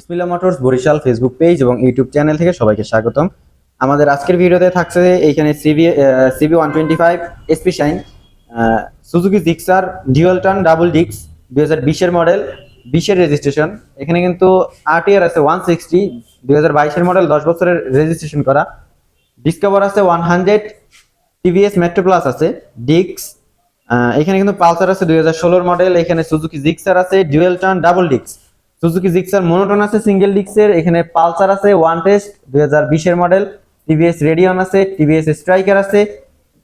Bismillah motors, Barishal Facebook page এবং YouTube channel থেকে সবাইকে স্বাগতম। আমাদের আজকের ভিডিওতে থাকছে এইখানে CB CB one twenty five SP Shine Suzuki Gixxer dual tone double ডিক্স দুই হাজার বিশের মডেল বিশের রেজিস্ট্রেশন এখানে কিন্তু আরটিআর আছে ওয়ান সিক্সটি দুই হাজার বাইশের মডেল দশ বছরের রেজিস্ট্রেশন করা। ডিসকভার আছে one hundred TVS Metro plus আছে ডিক্স এখানে কিন্তু পালসার আছে দুই হাজার ষোলোর মডেল এখানে সুজুকি জিক্সার আছে ডুয়েল টার্ন ডাবল ডিক্স সুজুকি জিক্সার মনোটন আছে সিঙ্গেল ডিক্সের এখানে পালসার আছে ওয়ান টেস্ট দুই হাজার বিশের মডেল টিভিএস রেডিয়ন আছে টিভিএস স্ট্রাইকার আছে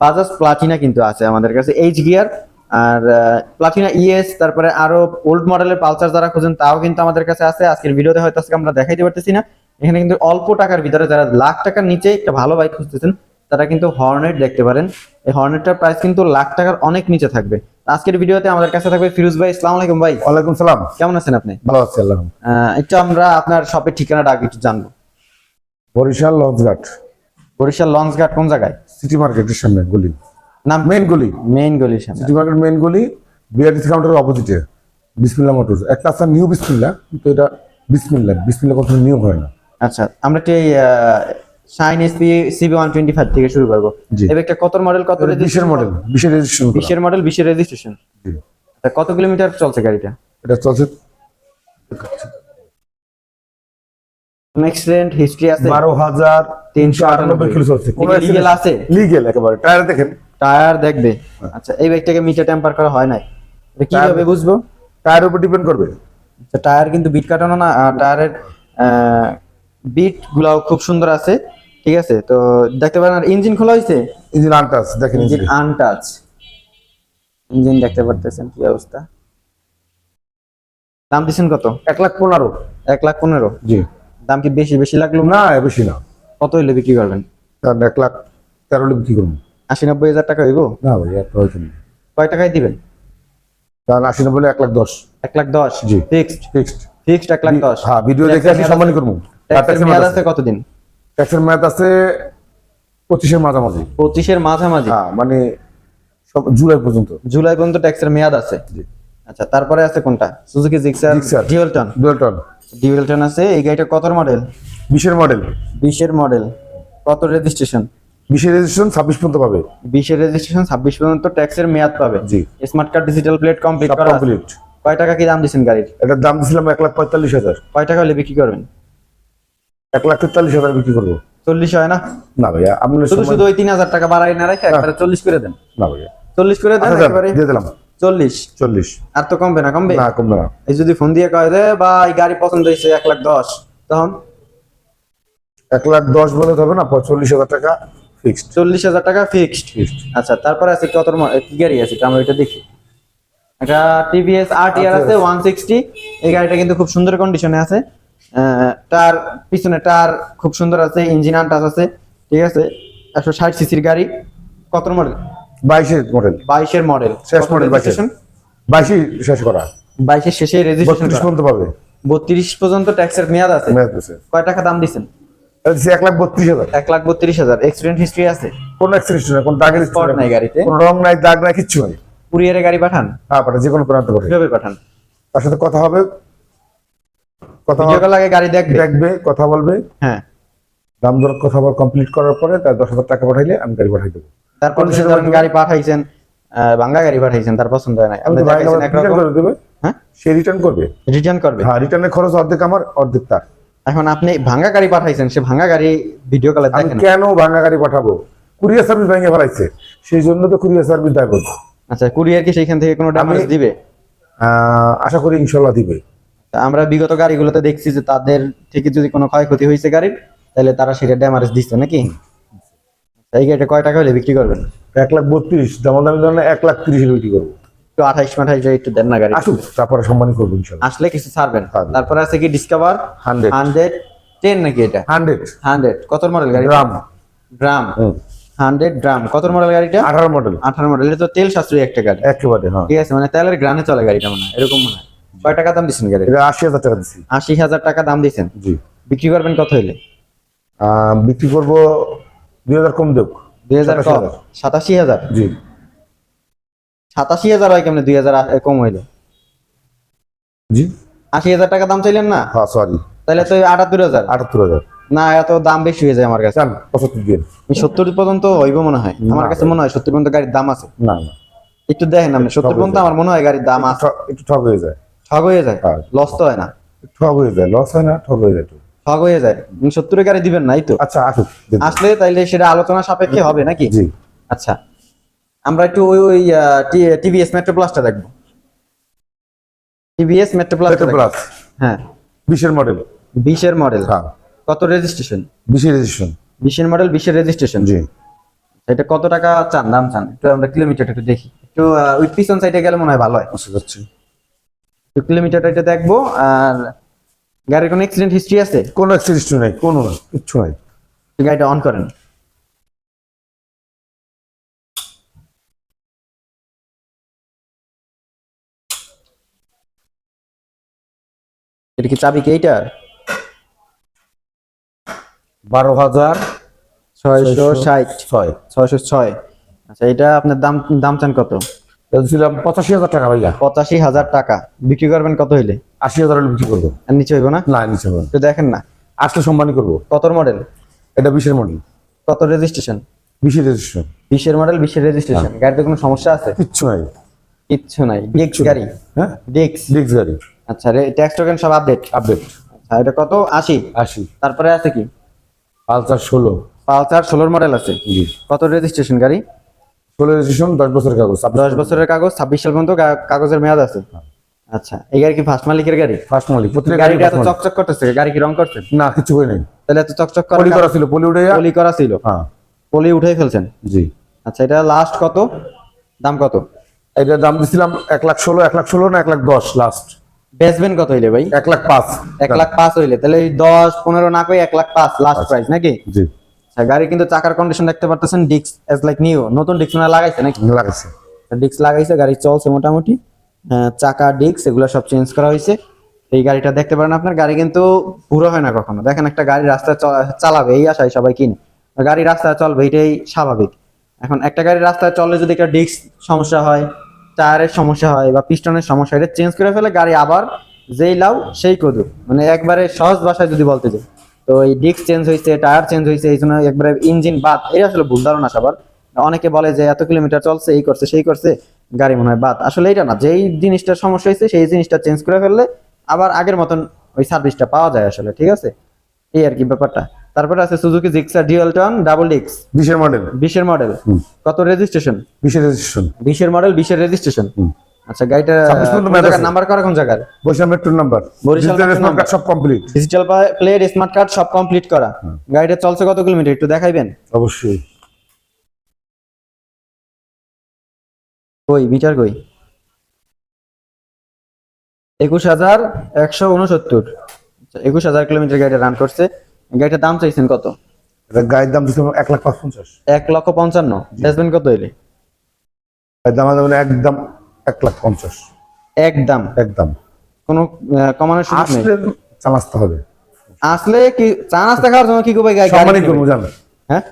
বাজাজ প্লাটিনা কিন্তু আছে আমাদের কাছে এইচ গিয়ার আর প্লাটিনা ইএস তারপরে আরও ওল্ড মডেলের পালসার যারা খুঁজেন, তাও কিন্তু আমাদের কাছে আছে, আজকের ভিডিওতে হয়তো আজকে আমরা দেখাইতে পারতেছি না। এখানে কিন্তু অল্প টাকার ভিতরে যারা লাখ টাকার নিচে একটা ভালো বাইক খুঁজতেছেন, তারা কিন্তু হর্নেট দেখতে পারেন। এই হর্নেটটার প্রাইস কিন্তু লাখ টাকার অনেক নিচে থাকবে। আজকের ভিডিওতে আমাদের কাছে থাকবে ফিরোজ ভাই আসসালামু আলাইকুম ভাই। ওয়ালাইকুম সালাম। কেমন আছেন আপনি? ভালো আছি আল্লাহ একটু আমরা আপনার শপের ঠিকানাটা আগে একটু জানব। বরিশাল লঞ্চঘাট। বরিশাল লঞ্চ ঘাট কোন জায়গায়? সিটি মার্কেটের সামনে গলি। নাম মেন গলি। মেইন গলি সামনে। সিটি মার্কেট মেন গলি বিআরটিসি কাউন্টারের অপোজিটে বিসমিল্লা মোটরস। একটা আছে নিউ বিসমিল্লা কিন্তু এটা বিসমিল্লা। বিসমিল্লা কখনো নিউ হয় না। আচ্ছা আমরা এই Shine SP CB one twenty five থেকে শুরু করব। এই একটা কত মডেল কত বিশের মডেল বিশের রেজিস্ট্রেশন বিশের মডেল বিশের রেজিস্ট্রেশন কত কিলোমিটার চলছে গাড়িটা? এটা চলছে। অ্যাক্সিডেন্ট হিস্ট্রি আছে। বারো হাজার তিনশো আটানব্বই কিলো চলছে। লিগেল আছে? লিগেল একেবারে। টায়ার দেখেন। টায়ার দেখবে। আচ্ছা এই বাইকটাকে মিটার টেম্পার করা হয় নাই। এটা কীভাবে বুঝব? টায়ারের উপর ডিপেন্ড করবে। আচ্ছা টায়ার কিন্তু বিট কাটানো না টায়ারের বিট গুলাও খুব সুন্দর আছে। ঠিক আছে? তো দেখতে পারেন আর ইঞ্জিন খোলা হয়েছে? ইঞ্জিন আনটাচ দেখেন ইঞ্জিন আনটাচ ইঞ্জিন দেখতে পারতেছেন কি অবস্থা? দাম দিচ্ছেন কত? এক লাখ পনেরো। এক লাখ পনেরো? জি। দাম কি বেশি বেশি লাগল? না বেশি না। কত হইলে বিক্রি করবেন? এক লাখ তেরো হলে বিক্রি করব। আশি নব্বই হাজার টাকা হইব? না ভাই এত হয়তো না। কয় টাকায় দিবেন? কারণ আশি নব্বই এক লাখ দশ। এক লাখ দশ? জি। ফিক্সড ফিক্সড ফিক্সড এক লাখ দশ? হ্যাঁ ভিডিও দেখে আসি সম্মানই করব। কতদিন? ট্যাক্সের ম্যাথ আছে পঁচিশের মাঝামাঝি। পঁচিশের মাঝামাঝি? হ্যাঁ মানে সব জুলাই পর্যন্ত। জুলাই পর্যন্ত ট্যাক্সের মেয়াদ আছে? আচ্ছা তারপরে আছে কোনটা? Suzuki Gixxer. Dual tone dual tone dual tone আছে এই গাড়িটা কত মডেল বিশের মডেল বিশের মডেল কত রেজিস্ট্রেশন বিশের রেজিস্ট্রেশন ছাব্বিশ পর্যন্ত পাবে। বিশের রেজিস্ট্রেশন ছাব্বিশ পর্যন্ত ট্যাক্সের মেয়াদ পাবে। জি। Smart card digital plate complete complete কয় টাকা কি দাম দিচ্ছেন গাড়ির? এটার দাম দিয়েছিলাম এক লাখ পঁয়তাল্লিশ হাজার। কয় টাকা হলে বিক্রি করবেন? এক লাখ তেতাল্লিশ হাজার বিক্রি করব। চল্লিশ হয় না? না ভাইয়া আপনি শুধু শুধু ওই তিন হাজার টাকা বাড়াই না রেখে একবারে চল্লিশ করে দেন। না ভাইয়া। চল্লিশ করে দেন আচ্ছা যান, একেবারে? দিয়ে দিলাম। চল্লিশ। চল্লিশ। আর তো কমবে না কমবে? না কমবে না। এই যদি ফোন দিয়ে কয় রে বা এই গাড়ি পছন্দ হয়েছে এক লাখ দশ তখন? এক লাখ দশ বলে হবে না পঁয়তাল্লিশ হাজার টাকা ফিক্সড চল্লিশ হাজার টাকা ফিক্সড আচ্ছা তারপরে আছে কত কি গাড়ি আছে? আমরা এটা দেখি। এটা টিভিএস আর টিআর আছে ওয়ান সিক্সটি এই গাড়িটা কিন্তু খুব সুন্দর কন্ডিশনে আছে। তার পিছনে টার খুব সুন্দর আছে ইঞ্জিন আনটাচ আছে ঠিক আছে? একশো ষাট সিসির গাড়ি। কত মডেল বাইশের মডেল বাইশের মডেল শেষ মডেল বাইশের। বাইশই শেষ করা। বাইশের শেষে রেজিস্ট্রেশন পর্যন্ত পাবে। বত্রিশ পর্যন্ত ট্যাক্সের মেয়াদ আছে। মেয়াদ আছে। কয় টাকা দাম দিচ্ছেন এক লাখ বত্রিশ হাজার। এক লাখ বত্রিশ হাজার। এক্সিডেন্ট হিস্ট্রি আছে? কোন অ্যাক্সিডেন্ট নাই কোন দাগের স্পট নাই। গাড়িতে? কোন রং নাই দাগ নাই কিচ্ছু নাই। কুরিয়ারে গাড়ি পাঠান? হ্যাঁ পাঠা যে কোনো প্রান্ত পাঠান? তার সাথে কথা হবে। কথা কল গাড়ি দেখবে। দেখবে কথা বলবে। হ্যাঁ। দাম দর কথা বল কমপ্লিট করার পরে তার দশ হাজার টাকা পাঠাইলে আমি গাড়ি পাঠাই দেবো। তারপর গাড়ি পাঠাইছেন ভাঙ্গা গাড়ি পাঠাইছেন তার পছন্দ হয় না আপনি করে দেবে। হ্যাঁ? সে রিটার্ন করবে। রিটার্ন করবে। হ্যাঁ রিটার্নের খরচ অর্ধেক আমার অর্ধেক তার। এখন আপনি ভাঙ্গা গাড়ি পাঠাইছেন সে ভাঙ্গা গাড়ি ভিডিও কলে দেখেন কেন ভাঙা গাড়ি পাঠাবো? কুরিয়ার সার্ভিস ভেঙে ফেলাইছে। সেই জন্য তো কুরিয়ার সার্ভিস দেয় করব আচ্ছা কুরিয়ার কি সেইখান থেকে কোনো ড্যামেজ দিবে? আশা করি ইনশাল্লাহ দিবে। আমরা বিগত গাড়িগুলোতে দেখছি যে তাদের থেকে যদি কোনো ক্ষয়ক্ষতি হয়েছে গাড়ির তাহলে তারা সেটা ড্যামারেজ দিচ্ছে নাকি? এই গাড়িটা কয় টাকা হলে বিক্রি করবেন? এক লাখ বত্রিশ যেমন দামি ধরেন এক লাখ তিরিশ বিক্রি করব। একটু আঠাইশ মাঠাইশ একটু দেন না গাড়ি। আসুক তারপরে সম্মানই করব আসলে কিছু ছাড়বেন। তারপরে আছে কি ডিসকভার হান্ড্রেড। হান্ড্রেড। টেন নাকি এটা? হান্ড্রেড। হান্ড্রেড। কত মডেল গাড়ি গ্রাম ড্রাম। Hundred drum. কত মডেল গাড়িটা? আঠারো মডেল আঠারো মডেল এটা তো তেল সাশ্রয়ী একটা গাড়ি। একেবারে হ্যাঁ। ঠিক আছে মানে তেলের গ্রানে চলে গাড়িটা মনে হয়। এরকম মনে হয়। কয় টাকা দাম দিচ্ছেন গাড়ি এটা আশি হাজার টাকা দিচ্ছি আশি হাজার টাকা দাম দিচ্ছেন জি। বিক্রি করবেন কত হইলে? বিক্রি করব দুই হাজার কম দেব দুই হাজার কম? সাতাশি হাজার। জি। সাতাশি হাজার হয় কেমনে? দুই হাজার কম হইলে। জি। আশি হাজার টাকা দাম চাইলেন না? হ্যাঁ সরি তাহলে তো আটাত্তর হাজার। আটাত্তর হাজার। না এত দাম বেশি হয়ে যায় আমার কাছে। পঁচাত্তর দিন সত্তর পর্যন্ত হইব মনে হয়। আমার কাছে মনে হয় সত্তর পর্যন্ত গাড়ির দাম আছে। না না। একটু দেখেন আপনি সত্তর পর্যন্ত আমার মনে হয় গাড়ির দাম আছে। একটু ঠক হয়ে যায়। ঠগ হয়ে যায়। হ্যাঁ। লস তো হয় না। ঠক হয়ে যায় লস হয় না ঠক হয়ে যায় ঠগ হয়ে যায়। সত্তরের গাড়ি দিবেন নাই তো? আচ্ছা আসুক আসলে তাইলে সেটা আলোচনা সাপেক্ষে হবে নাকি? জি। আচ্ছা আমরা একটু ওই ওই টিভিএস মেট্রো প্লাসটা দেখব। টিভিএস মেট্রো প্লাস প্লাস হ্যাঁ। বিশের মডেল বিশের মডেল হ্যাঁ। কত রেজিস্ট্রেশন বিশের রেজিস্ট্রেশন বিশের মডেল বিশের রেজিস্ট্রেশন জি। এটা কত টাকা চান দাম চান? একটু আমরা কিলোমিটার একটু দেখি। একটু ওই পিছন সাইডে গেলে মনে হয় ভালো হয়। আশা করছি একটু কিলোমিটারটা এটা দেখব আর গাড়ির কোনো অ্যাক্সিডেন্ট হিস্ট্রি আছে? কোনো অ্যাক্সিডেন্ট নাই কোনো না কিচ্ছু নাই। গাড়িটা অন করেন। এটা কি চাবি কি এইটার? বারো হাজার ছয়শো ষাট। ছয়। ছয়শো ছয়। আচ্ছা এটা আপনার দাম দাম চান কত? ছিলাম পঁচাশি হাজার টাকা ভাইয়া। পঁচাশি হাজার টাকা। বিক্রি করবেন কত হইলে? আশি হাজার হলে বিক্রি করব। আর নিচে হইব না? না নিচে হবে না। একটু দেখেন না। আসলে সম্মানই করব। কতর মডেল এটা বিশের মডেল কত রেজিস্ট্রেশন বিশের রেজিস্ট্রেশন বিশের মডেল বিশের রেজিস্ট্রেশন গাড়িতে কোনো সমস্যা আছে? কিচ্ছু নাই। কিচ্ছু নাই। ডিক্স গাড়ি? হ্যাঁ? ডিক্স ডিক্স গাড়ি। আচ্ছা রে ট্যাক্স টোকেন সব আপডেট আপডেট আচ্ছা এটা কত? আশি। আশি। তারপরে আছে কি? পালসার ষোলো। পালসার ষোলোর মডেল আছে। কত রেজিস্ট্রেশন গাড়ি? ষোলো রেজিস্ট্রেশন দশ বছরের কাগজ। দশ বছরের কাগজ ছাব্বিশ সাল পর্যন্ত কাগজের মেয়াদ আছে? আচ্ছা এই গাড়ি কি ফার্স্ট মালিকের গাড়ি? ফার্স্ট মালিক প্রত্যেক গাড়ি গাড়িটা এত চকচক করতেছে গাড়ি কি রং করছে? না কিছু হয় নাই। তাহলে এত চকচক পলি করা ছিল পলি উঠে পলি করা ছিল। হ্যাঁ। পলি উঠে ফেলছেন? জি। আচ্ছা এটা লাস্ট কত? দাম কত? এটার দাম দিছিলাম এক লাখ ষোলো এক লাখ ষোলো না এক লাখ দশ লাস্ট বেচবেন কত হইলে ভাই? এক লাখ পাঁচ। এক লাখ পাঁচ হইলে। তাহলে দশ পনেরো না কই এক লাখ পাঁচ লাস্ট প্রাইস নাকি? জি। গাড়ি কিন্তু চাকার কন্ডিশন দেখতে পারতেছেন ডিক্স এজ লাইক নিউ নতুন ডিক্স না লাগাইছে নাকি? লাগাইছে। ডিক্স লাগাইছে গাড়ি চলছে মোটামুটি। চাকা ডিক্স এগুলো সব চেঞ্জ করা হয়েছে। এই গাড়িটা দেখতে পারেন আপনার গাড়ি কিন্তু পুরো হয় না কখনো। দেখেন একটা গাড়ি রাস্তায় চালাবে এই আশায় সবাই কিনে। গাড়ি রাস্তায় চলবে এটাই স্বাভাবিক। এখন একটা গাড়ি রাস্তায় চললে যদি একটা ডিস্ক সমস্যা হয় টায়ারের সমস্যা হয় বা পিস্টনের সমস্যা এটা চেঞ্জ করে ফেলে গাড়ি আবার যেই লাও সেই কদু মানে একবারে সহজ ভাষায় যদি বলতে যাই। তো এই ডিস্ক চেঞ্জ হয়েছে টায়ার চেঞ্জ হয়েছে এই জন্য একবারে ইঞ্জিন বাদ এই আসলে ভুল ধারণা সবার। অনেকে বলে যে এত কিলোমিটার চলছে এই করছে সেই করছে গাড়ি মনে হয় বাদ। আসলে এটা না যেই জিনিসটার সমস্যা হয়েছে সেই জিনিসটা চেঞ্জ করে ফেললে আবার আগের মতন ওই সার্ভিসটা পাওয়া যায় আসলে ঠিক আছে? এই আর কি ব্যাপারটা। তারপরে আছে Suzuki Gixxer dual tone double ডিক্স বিশের মডেল বিশের মডেল কত রেজিস্ট্রেশন বিশের রেজিস্ট্রেশন বিশের মডেল বিশের রেজিস্ট্রেশন। আচ্ছা গাড়িটা। নাম্বার করা কোন জায়গার বৈশাখ মেট্রোর number Barishal digital smart card সব complete digital plate smart card সব কমপ্লিট করা। গাড়িটা চলছে কত কিলোমিটার? একটু দেখাইবেন? অবশ্যই। কই মিটার কই? একুশ হাজার একশো উনসত্তর আচ্ছা, একুশ হাজার কিলোমিটার গাড়িটা রান করছে। গাড়িটার দাম চাইছেন কত? গায়ের দাম দিছিলাম এক লাখ পঞ্চাশ। এক লক্ষ পঞ্চান্ন। বেচবেন কত এর দাম দাম একদম এক লাখ পঞ্চাশ। একদম। একদম। কোনো কমানোর সুযোগ নেই। আসলে চালাতে হবে। আসলে কি চা নাস্তা খাওয়ার জন্য কি করবে করব হ্যাঁ?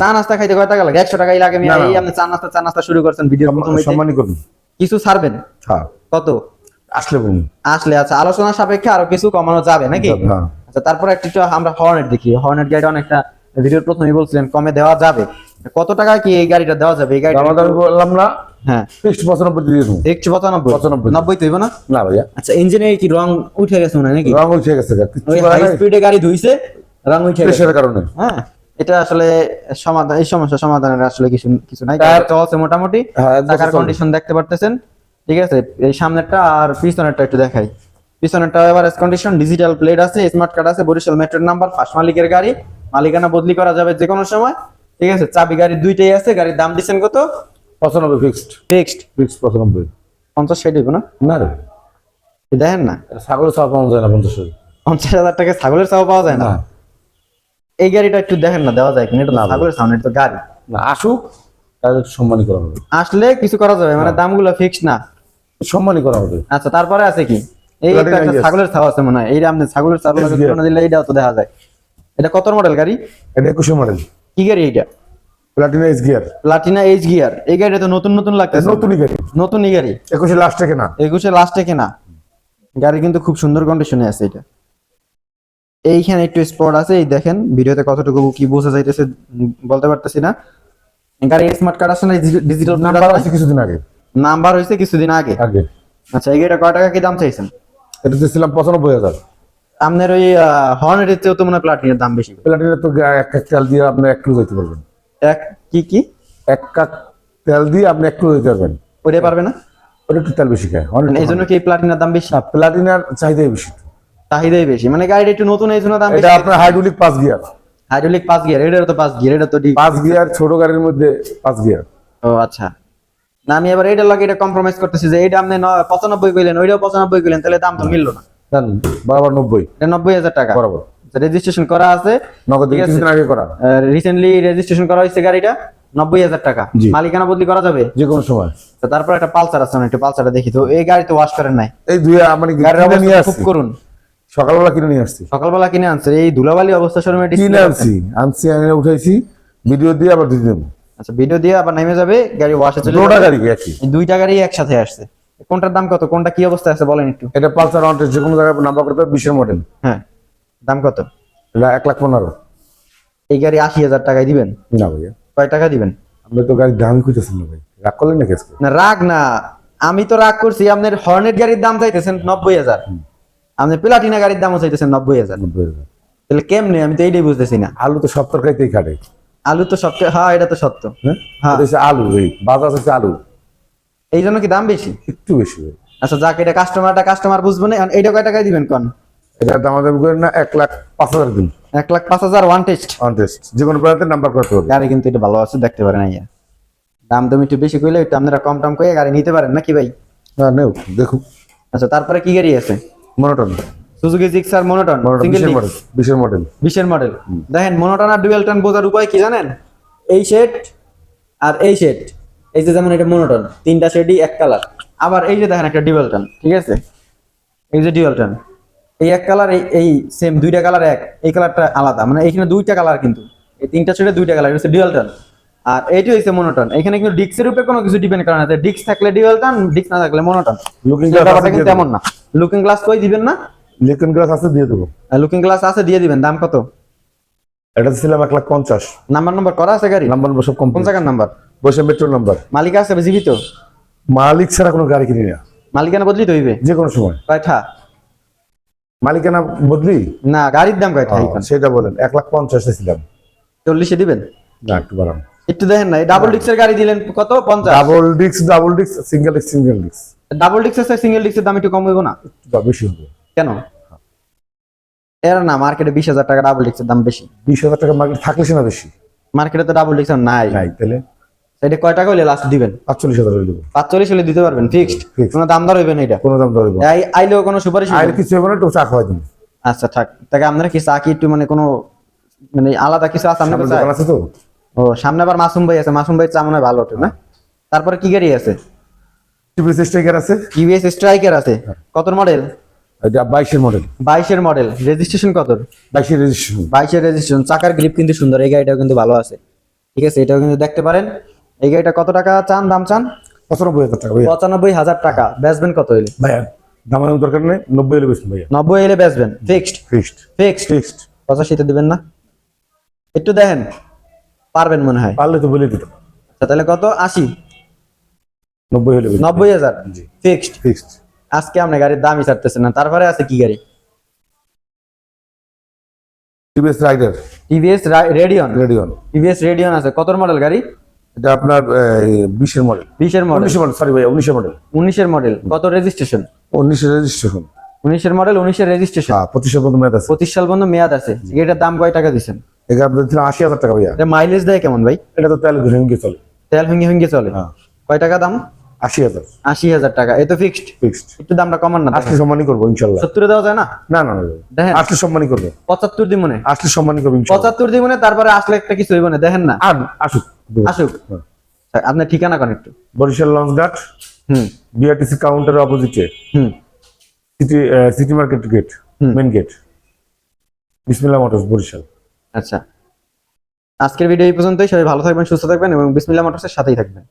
চা নাস্তা খাইতে কয় টাকা লাগে? একশো টাকাই লাগে। এই আপনি চা নাস্তা চা নাস্তা শুরু করছেন ভিডিও কিছু ছাড়বেন? হ্যাঁ কত? আসলে বলুন। আসলে আচ্ছা আলোচনা সাপেক্ষে আরও কিছু কমানো যাবে নাকি? হ্যাঁ। আচ্ছা তারপরে একটু আমরা হর্নেট দেখি। হর্নেট গাড়ি অনেকটা ভিডিওর প্রথমেই বলছিলেন কমে দেওয়া যাবে। কত টাকা কি এই গাড়িটা দেওয়া যাবে? এই গাড়িটা বললাম না। হ্যাঁ। ফিক্সড পঁচানব্বই দিয়ে দেবো। একশো পঁচানব্বই? পঁচানব্বই। নব্বই তুইব না? না ভাইয়া। আচ্ছা ইঞ্জিনের কি রং উঠে গেছে নাকি? রং উঠে গেছে গা, কিচ্ছু ওই করার হাই নাই। স্পিডে গাড়ি ধুইছে রং উঠে গেছে। কারণে। হ্যাঁ এটা আসলে সমাধান এই সমস্যা সমাধানের আসলে কিছু কিছু নাই। চলছে মোটামুটি। হ্যাঁ, টাকার কন্ডিশন দেখতে পারতেছেন। ঠিক আছে এই সামনেরটা আর পিছনেরটা একটু দেখাই। পিছনেরটা এভারেজ কন্ডিশন ডিজিটাল প্লেট আছে স্মার্ট কার্ড আছে বরিশাল মেট্রোর নাম্বার ফার্স্ট মালিকের গাড়ি। মালিকানা বদলি করা যাবে যে কোনো সময়। ঠিক আছে চাবি গাড়ি দুইটাই আছে গাড়ির দাম দিচ্ছেন কত? পঁচানব্বই ফিক্সড ফিক্সড ফিক্সড পঁচানব্বই। পঞ্চাশ ষাট হইব না? না রে। দেখেন না। ছাগলের চাপ পাওয়া যায় না পঞ্চাশ হাজার। পঞ্চাশ হাজার টাকা ছাগলের পাওয়া যায় না? এই গাড়িটা একটু দেখেন না দেওয়া যায় কিনা? এটা ছাগলের সামনে তো গাড়ি। না আসুক তাদের সম্মানই করা হবে। আসলে কিছু করা যাবে মানে দামগুলো ফিক্সড না। সম্মানই করা হবে। আচ্ছা তারপরে আছে কি? এই একটা ছাগলের ছাও আছে মনে হয়। এইটা আপনি ছাগলের ছাগল. দিলে এইটাও তো দেখা যায়। এটা কত মডেল গাড়ি? এটা একুশে মডেল কি গাড়ি এইটা? Platina S gear Platina H gear এই গাড়িটা তো নতুন নতুন লাগতেছে। নতুনই গাড়ি। নতুনই গাড়ি। একুশে লাস্ট থেকে না একুশে লাস্টে কেনা। গাড়ি কিন্তু খুব সুন্দর কন্ডিশনে আছে এটা। এইখানে একটু স্পট আছে এই দেখেন ভিডিওতে কতটুকু কি বোঝা যাইতেছে বলতে পারতেছি না। গাড়ির স্মার্ট কার্ড আছে না ডিজিটাল নাম্বার আছে? কিছুদিন আগে। নাম্বার হয়েছে কিছুদিন আগে। আগে। আচ্ছা এই গাড়িটা কয় টাকা কি দাম চাইছেন? এটা দিয়েছিলাম পঁচানব্বই হাজার। আপনার ওই হর্নেটের চেয়েও তো মনে প্লাটিনের দাম বেশি। প্লাটিনের তো এক কাপ তেল দিয়ে আপনি এক কিলো যেতে পারবেন। এক কি কি? এক কাপ তেল দিয়ে আপনি এক কিলো যেতে পারবেন। ওইটা পারবে না? ওটা একটু তেল বেশি খায় অনেক মানে এই জন্য কি প্লাটিনের দাম বেশি? প্লাটিনার চাহিদাই বেশি। চাহিদাই বেশি। মানে গাড়িটা একটু নতুন এই জন্য দাম এটা আপনার হাইড্রোলিক পাঁচ গিয়ার হাইড্রোলিক পাঁচ গিয়ার এটার তো পাঁচ গিয়ার এটা তো ডি- পাঁচ গিয়ার ছোট গাড়ির মধ্যে পাঁচ গিয়ার ও আচ্ছা। না আমি এবার এইটার লগে এটা কম্প্রোমাইজ করতেছি যে এইটা আপনি পঁচানব্বই কইলেন ওইটাও পঁচানব্বই কইলেন তাহলে দাম তো মিললো না। বরাবর নব্বই। এটা নব্বই হাজার টাকা। বরাবর। রেজিস্ট্রেশন করা আছে। নগদ কিছুদিন আগে করা। রিসেন্টলি রেজিস্ট্রেশন করা হয়েছে গাড়িটা নব্বই হাজার টাকা। মালিকানা বদলি করা যাবে? যে কোনো সময় তারপর একটা পালসার আছে একটু পালসারটা দেখি তো। এই গাড়ি তো ওয়াশ করেন নাই। এই দুই মানে গাড়ির নিয়ে খুব করুন। সকালবেলা কিনে নিয়ে আসছি। সকালবেলা কিনে আনছে এই ধুলাবালি অবস্থা শোরুমে কিনে আনছি। আনছি এনে উঠাইছি। ভিডিও দিয়ে আবার দিয়ে দেবো। আচ্ছা ভিডিও দিয়ে আবার নেমে যাবে গাড়ি ওয়াশে চলে দুটা। গাড়ি একই। দুইটা গাড়ি একসাথে আসছে। কোনটার দাম কত? কোনটা কি অবস্থা আছে বলেন একটু। এটা পালসার ওয়ান্টেড যে কোনো জায়গায় নাম্বার করতে হবে বিশের মডেল হ্যাঁ। দাম কত? এক লাখ পনেরো। এই গাড়ি আশি হাজার টাকায় দিবেন? না ভাইয়া। কয় টাকা দিবেন? আপনি তো গাড়ির দামই খুঁজতেছেন না ভাই। রাগ করলেন না কেসকে? না রাগ না। আমি তো রাগ করছি আপনার হর্নেট গাড়ির দাম চাইতেছেন নব্বই হাজার। আপনি প্লাটিনা গাড়ির দামও চাইতেছেন নব্বই হাজার। নব্বই হাজার। তাহলে কেমনে? আমি তো এইটাই বুঝতেছি না। আলু তো সব তরকারিতেই কাটে আলু তো সবচেয়ে হ্যাঁ এটা তো সত্য। হ্যাঁ? হ্যাঁ। এটা আলু বাজার হচ্ছে আলু। এই জন্য কি দাম বেশি? একটু বেশি ভাই। আচ্ছা যাকে এটা কাস্টমারটা কাস্টমার বুঝবে না। এইটা কয় টাকায় দিবেন কোন? এটা দাম দাম করেন না এক লাখ পাঁচ হাজার দিন। এক লাখ পাঁচ হাজার ওয়ান টেস্ট অনটেস্ট যে কোনো প্রান্তে নাম্বার করতে হবে। গাড়ি কিন্তু এটা ভালো আছে দেখতে পারেন আইয়া। দাম তুমি একটু বেশি কইলে একটু আপনারা কম টম করে গাড়ি নিতে পারেন নাকি ভাই? হ্যাঁ নেও দেখুন আচ্ছা তারপরে কি গাড়ি আছে? Monotone Suzuki Gixxer monotone monotone single বিশের মডেল বিশের মডেল বিশের মডেল দেখেন মনোটন আর ডুয়েল টন বোঝার উপায় কি জানেন? এই শেড আর এই শেড এই যে যেমন এটা মনোটন তিনটা শেডই এক কালার আবার এই যে দেখেন একটা ডুয়েল টন ঠিক আছে? এই যে ডুয়েল টন এই এক কালার এই সেম দুইটা কালার এক এই কালারটা আলাদা। মানে এখানে দুইটা কালার কিন্তু। এই তিনটা শেডে দুইটা কালার হচ্ছে ডুয়েল টন আর এইটি হচ্ছে মনোটন এখানে কিন্তু ডিক্সের উপরে কোনো কিছু ডিপেন্ড করে না। ডিক্স থাকলে ডুয়েল টন ডিক্স না থাকলে মনোটন লুকিং ব্যাপারটা কিন্তু গ্লাস এমন না। লুকিং গ্লাস কই দিবেন না? লিকুইড গ্লাস আছে দিয়ে দেবো। লুকিং গ্লাস আছে দিয়ে দিবেন। দাম কত? এটা ছিলাম এক লাখ পঞ্চাশ। নাম্বার নম্বর করা আছে গাড়ি? নাম্বার সব কোন কম জায়গার নাম্বার বসে মেট্রো নাম্বার মালিক আছে জীবিত মালিক ছাড়া কোনো গাড়ি কিনি না। মালিকানা বদলিতে হইবে? যে কোনো সময়। কয়টা? মালিকানা বদলি? না গাড়ির দাম কয়টা? সেটা বলেন এক লাখ পঞ্চাশে ছিলাম চল্লিশে দিবেন? না একটু বাড়ান। একটু দেখেন না ডাবল ডিক্সের গাড়ি দিলেন কত? পঞ্চাশ। Double disc double disc single disc single disc double ডিক্সের সিঙ্গেল ডিক্সের দাম একটু কম হইব না? বেশি হবে কেন? এর না মার্কেটে বিশ হাজার টাকা ডাবল ডিক্সের দাম বেশি। বিশ হাজার টাকা মার্কেট থাকলে না বেশি। মার্কেটে তো ডাবল ডিক্সের নাই। নাই তাহলে? এটা কয় টাকা হইলে লাস্ট দিবেন? পাঁচচল্লিশ হাজার হয়ে পাঁচচল্লিশ হলে দিতে পারবেন ফিক্সড কোনো দাম দর হইবে না এটা? কোনো দাম ধরবো এই আইলেও কোনো সুপারিশ হইবে না? কিছু হবে না একটু চা খাওয়াই দিন। আচ্ছা থাক। তাকে আপনারা কি চা কি একটু মানে কোনো মানে আলাদা কিছু আছে আপনার কাছে? দোকান আছে তো। ও সামনে আবার মাসুম ভাই আছে। মাসুম ভাই চা মনে হয় ভালো ওঠে না? তারপরে কি গাড়ি আছে? টিভিএস স্ট্রাইকার আছে। টিভিএস স্ট্রাইকার আছে। কত মডেল এটা বাইশের মডেল বাইশের মডেল রেজিস্ট্রেশন কত বাইশের রেজিস্ট্রেশন বাইশের রেজিস্ট্রেশন চাকার গ্রিপ কিন্তু সুন্দর এই গাড়িটাও কিন্তু ভালো আছে। ঠিক আছে এটাও কিন্তু দেখতে পারেন। এই গাড়িটা কত টাকা চান? দাম চান? পঁচানব্বই হাজার টাকা পঁচানব্বই হাজার টাকা। বেচবেন কত হইলে? ভাইয়া দামের দরকার নেই নব্বই হলে বেশি ভাইয়া। নব্বই হইলে বেচবেন ফিক্সড ফিক্সড ফিক্সড ফিক্সড পঁচাশিতে দিবেন না? একটু দেখেন। পারবেন মনে হয়। পারলে তো বলে দিতাম। আচ্ছা, তাহলে কত? আশি। নব্বই হলে নব্বই হাজার? জি। ফিক্সড ফিক্সড আজকে আপনি গাড়ির দামই ছাড়তেছেন না। তারপরে আছে কি গাড়ি? TVS Raider. TVS Radeon Radeon TVS Radeon আছে। কত মডেল গাড়ি? এটা আপনার বিশের মডেল বিশের মডেল উনিশের মডেল সরি ভাইয়া উনিশের মডেল উনিশের মডেল কত রেজিস্ট্রেশন উনিশের রেজিস্ট্রেশন উনিশের মডেল উনিশের রেজিস্ট্রেশন হ্যাঁ পঁচিশের মতো মেয়াদ আছে। পঁচিশ সাল পর্যন্ত মেয়াদ আছে। এটার দাম কয় টাকা দিচ্ছেন এটা আপনার আশি হাজার টাকা ভাইয়া। এটা মাইলেজ দেয় কেমন ভাই? এটা তো তেল ঘুরে চলে। তেল ভেঙে ভেঙে চলে। হ্যাঁ। কয় টাকা দাম? আশি হাজার। আশি হাজার টাকা। এ তো ফিক্সড ফিক্সড একটু দামটা কমান না আসলে সম্মানই করব ইনশাল্লাহ। সত্তরে দেওয়া যায় না? না না দেখেন। আসলে সম্মানই করব। পঁচাত্তর দিব মনে আসলে সম্মানই করব পঁচাত্তর দিব মনে তারপরে আসলে একটা কিছু হইব না। দেখেন না। আর আসুক। আসুক। হ্যাঁ। আপনার ঠিকানা কোন একটু? বরিশাল লঞ্চ ঘাট। হুম। বিআরটিসি কাউন্টারের অপোজিটে হুম। সিটি সিটি মার্কেট গেট হুম। Main gate Bismillah motors Barishal. আচ্ছা। আজকের ভিডিও এই পর্যন্তই। সবাই ভালো থাকবেন সুস্থ থাকবেন এবং বিসমিল্লাহ মোটরসের সাথেই থাকবেন।